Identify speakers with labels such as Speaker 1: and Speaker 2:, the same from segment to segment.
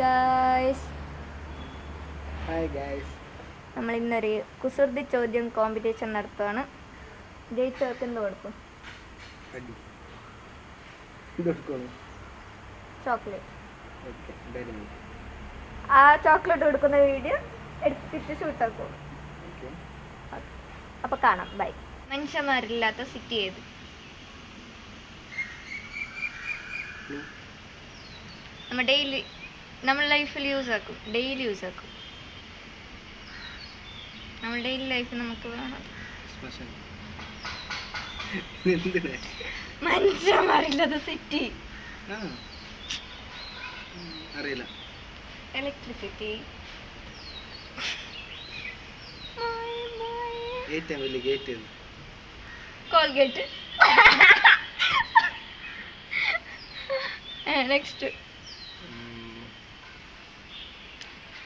Speaker 1: Guys
Speaker 2: hi guys
Speaker 1: നമ്മൾ ഇന്നൊരു കുസൃതി ചോദ്യം കോമ്പറ്റീഷൻ നടത്തുകയാണ് ജയിച്ചവർക്ക് എന്ത് കൊടുക്കും? ചോക്ലേറ്റ് ആ ചോക്ലേറ്റ് കൊടുക്കുന്ന വീഡിയോ എടുത്തിട്ട് ഷൂട്ടാക്കും
Speaker 2: ആക്കും.
Speaker 1: അപ്പോൾ കാണാം. ബൈ മനുഷ്യന്മാരില്ലാത്ത സിറ്റി ഏത്? നമ്മൾ ഡെയിലി നമ്മൾ ലൈഫിൽ യൂസ് ആക്കും. ഡെയിലി യൂസ് ആക്കും. നമ്മൾ ഡെയിലി ലൈഫിൽ നമുക്ക് വേണം.
Speaker 2: സ്പെഷ്യൽ എന്തിനാ?
Speaker 1: മനുഷ്യന്മാരില്ലാത്ത സിറ്റി.
Speaker 2: അറിയില്ല.
Speaker 1: ഇലക്ട്രിസിറ്റി
Speaker 2: ഏറ്റവും വലിയ ഗേറ്റ്
Speaker 1: കോൾഗേറ്റ് നെക്സ്റ്റ്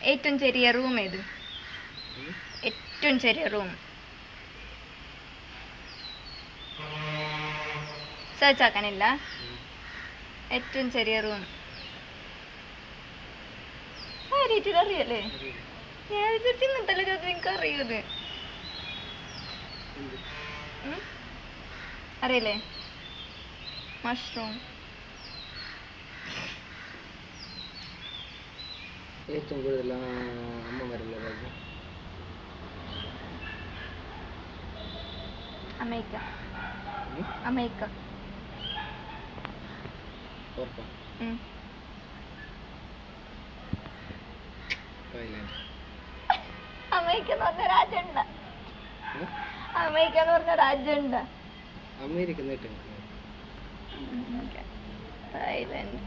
Speaker 1: ഏറ്റവും ചെറിയ റൂം ഏത്? ഏറ്റവും ചെറിയ റൂം. സെർച്ച് ആക്കാനില്ല. ഏറ്റവും ചെറിയ റൂം. ആരായിട്ട് അറിയല്ലേ? അറിയൂത് അറിയില്ലേ? മഷ്റൂം
Speaker 2: ഏറ്റവും കൂടുതൽ അമ്മമാരുള്ള രാജ്യം
Speaker 1: അമേരിക്ക. അമേരിക്ക. അമേരിക്ക എന്ന് പറഞ്ഞ രാജ്യമുണ്ട്. അമേരിക്ക എന്ന് പറഞ്ഞ രാജ്യമുണ്ട്.
Speaker 2: America
Speaker 1: Thailand.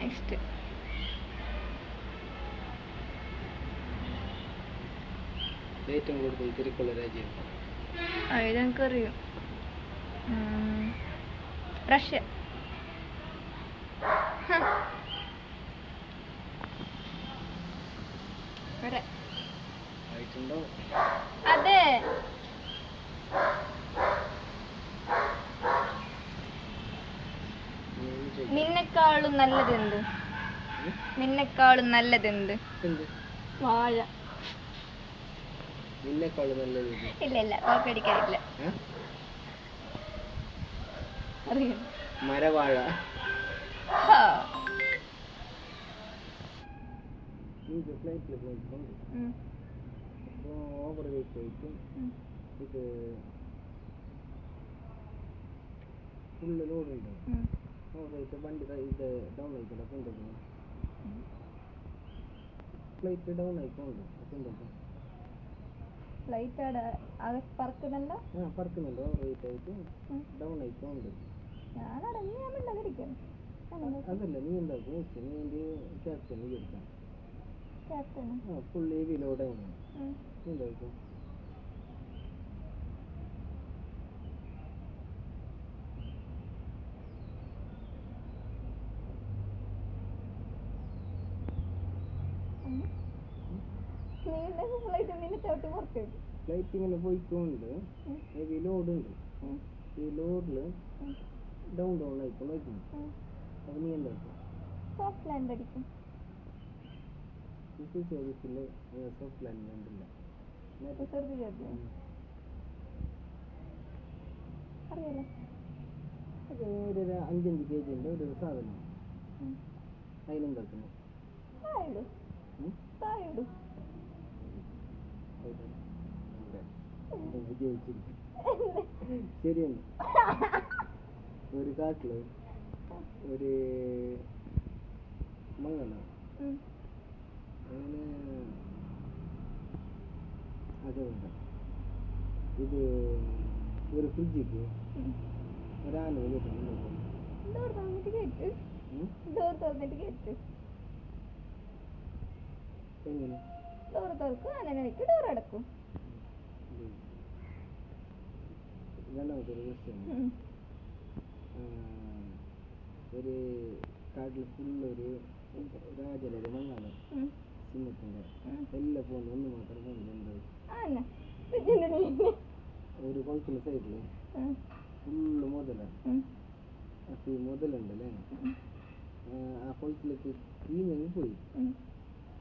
Speaker 1: നെക്സ്റ്റ്
Speaker 2: ഏറ്റവും കൂടുതൽ തിരക്കുള്ള രാജ്യം
Speaker 1: അത് എനിക്കറിയും. റഷ്യ. അതെ. നിന്നെക്കാളും നല്ലതെന്ത്? നിന്നെക്കാളും നല്ലതെന്ത്? വാഴ.
Speaker 2: നിന്നെക്കാളും നല്ലത്.
Speaker 1: ഇല്ല ഇല്ല കോപ്പടിക്കാറില്ല
Speaker 2: ഏ?
Speaker 1: അറിയാം
Speaker 2: മരവാഴ. ഇത് ഫ്ലൈറ്റിൽ പോയിട്ടുണ്ട്. അപ്പോൾ ഓവർ വെയിറ്റ് ആയിട്ടും ഇത് ഫുള്ള് ലോഡുണ്ട്. ഓവർ വെയിറ്റ് വണ്ടി ഇത് ഡൗൺ അപ്പം എന്തൊക്കെ ഫ്ലൈറ്റ് ഡൗൺ ആയിക്കൊണ്ട് അപ്പം
Speaker 1: ഫ്ലൈറ്റ് ആട അത് പറക്കുന്നുണ്ടോ?
Speaker 2: ആ പറക്കുന്നുണ്ട്. വെയിറ്റ് ആയിട്ട്
Speaker 1: ഡൗൺ
Speaker 2: ഡൗൺ ഞാൻ
Speaker 1: ഞാനവിടെ നീ ഞാൻ മിണ്ടാതിരിക്കും
Speaker 2: അതല്ല നീ ഉണ്ടാക്കും ഓക്കെ നീ എന്റെ ക്യാപ്റ്റൻ വിചാരിക്കാം
Speaker 1: ക്യാപ്റ്റൻ
Speaker 2: ആ ഫുൾ ഹെവി ലോഡാണ് നീ എന്താക്കും
Speaker 1: നീ എന്തായാലും ഫ്ലൈറ്റ് നിന്നെ ചവിട്ടി പുറത്തേക്ക്
Speaker 2: ഫ്ലൈറ്റ് ഇങ്ങനെ പോയിക്കൊണ്ട് ഹെവി ഉണ്ട്. ഈ ലോഡിൽ ഡൗൺ ഡൗൺ ആയിക്കൊണ്ട് വയ്ക്കുന്നു അപ്പോൾ നീ എന്താക്കും
Speaker 1: സോഫ്റ്റ് ലാൻഡ് അടിക്കും.
Speaker 2: കൃഷി സർവീസിൽ സോഫ്റ്റ് ലാൻഡ്
Speaker 1: ചോദ്യം അറിയാലോ
Speaker 2: ഒരു അഞ്ചഞ്ച് കെ ജിന്റെ ഒരു സാധനം.
Speaker 1: അതിലെന്താക്കുന്നു
Speaker 2: അതിനെന്താക്കുന്നു
Speaker 1: തായിടും
Speaker 2: വിജയിച്ചിരിക്കും ശരിയാണ് ഒരു കാട്ടിൽ ഒരു മങ്ങന
Speaker 1: ഉം.
Speaker 2: അങ്ങനെ അതുകൊണ്ട് ഇത് ഒരു ഫ്രിഡ്ജിക്ക്
Speaker 1: ഒരാൾ കേട്ട്
Speaker 2: എങ്ങനെ?
Speaker 1: ഡോർ തുറക്കും ആനനക്ക് ഡോർ അടക്കും.
Speaker 2: ഒരു ക്വസ്റ്റ്യൻ
Speaker 1: ഉം.
Speaker 2: ഒരു കാട്ടിൽ ഫുള്ളൊരു രാജനൊരു ഒരു
Speaker 1: ഉം. സിംഹത്തിന്റെ.
Speaker 2: എല്ലാം പോകുന്നു ഒന്ന് മാത്രം പോകുന്നുണ്ട് ഒരു കുളത്തിന്റെ സൈഡിൽ. ഫുള്ള് മുതലാണ്. അപ്പോൾ ഈ മുതലുണ്ടല്ലേ ആ കുളത്തിലേക്ക് കീഞ്ഞങ്ങ് പോയി.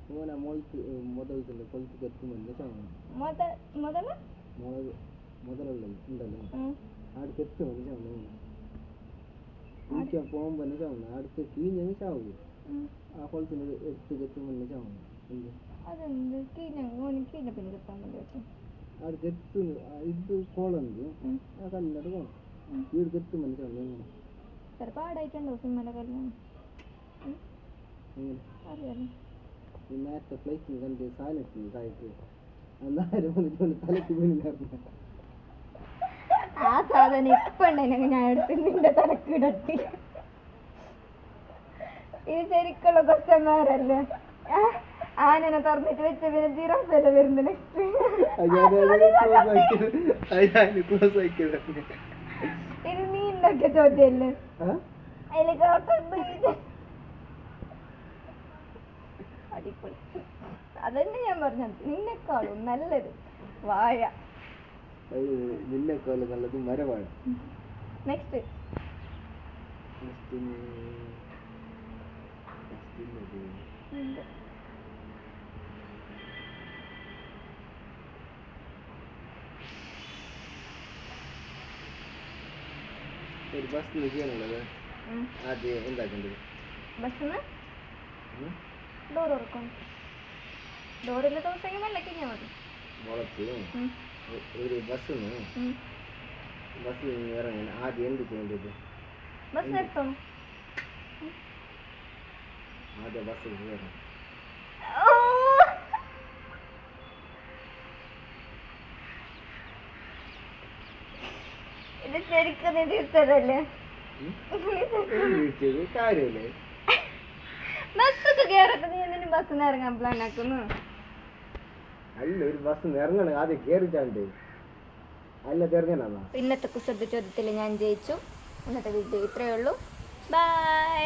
Speaker 2: ഓന മുളത്ത് മുതലത്തിന്റെ കൊളുത്ത് എത്തുമ്പോൾ ചാവണം
Speaker 1: മുത മുതല
Speaker 2: മുളക്
Speaker 1: വേണ്ടി ആടായിട്ടുണ്ടോ സിമ്മല കല്യാണം
Speaker 2: എങ്ങനെ?
Speaker 1: അറിയാലോ.
Speaker 2: ഈ നേരത്തെ ഫ്ലൈറ്റിന് കണ്ട് സാധനത്തിന് താഴേക്ക്. അന്നാരും തലക്ക് വീണില്ലായിരുന്നു.
Speaker 1: ആ സാധനം ഇപ്പൊ ഉണ്ടെങ്കിൽ ഞാൻ എടുത്ത് നിന്റെ തലക്കിടട്ടി ഇത് ശരിക്കുള്ള കൊച്ചന്മാരല്ലേ ആനനെ തുറന്നിട്ട് വെച്ച പിന്നെ ജിറാഫല്ലേ വരുന്നത് നെക്സ്റ്റ് ഇത് നീ ഉണ്ടാക്കിയ ചോദ്യല്ലേ? അതന്നെ ഞാൻ പറഞ്ഞത്. നിന്നെക്കാളും നല്ലത് വാഴ
Speaker 2: നിന്നെക്കാൾ നല്ലത് മരമാണ്.
Speaker 1: നെക്സ്റ്റ്
Speaker 2: ഒരു ബസ് ചെയ്യാനുള്ളത് ആദ്യം എന്താക്കേണ്ടത്?
Speaker 1: ബസ്സിന്ന്
Speaker 2: ഉം?
Speaker 1: ഡോർ ഉറക്കും ഡോറിൽ ദിവസം മതി.
Speaker 2: ഒരു ബസ്സിന്. ബസ്സിൽ നിന്ന് ഇറങ്ങാൻ ആദ്യം എന്ത് ചെയ്യേണ്ടത്?
Speaker 1: ബസ് നിർത്തും
Speaker 2: ആദ്യ ബസ്സിൽ കയറും
Speaker 1: ഇത് ശരിക്കും നീ തിരിച്ചതല്ലേ
Speaker 2: ഉം? വീഴ്ചത് കാര്യമല്ലേ
Speaker 1: ബസ്സൊക്കെ കയറട്ടെ നീ എന്തിനും ബസ്സിന് ഇറങ്ങാൻ പ്ലാൻ ആക്കുന്നു.
Speaker 2: അല്ല ഒരു ബസ് ഇറങ്ങണം ആദ്യം കയറിച്ചാണ്ട് അല്ല തിരഞ്ഞാ
Speaker 1: ഇന്നത്തെ കുസൃതി ചോദ്യത്തിൽ ഞാൻ ജയിച്ചു. ഇന്നത്തെ വീഡിയോ ഇത്രയേ ഉള്ളൂ. ബൈ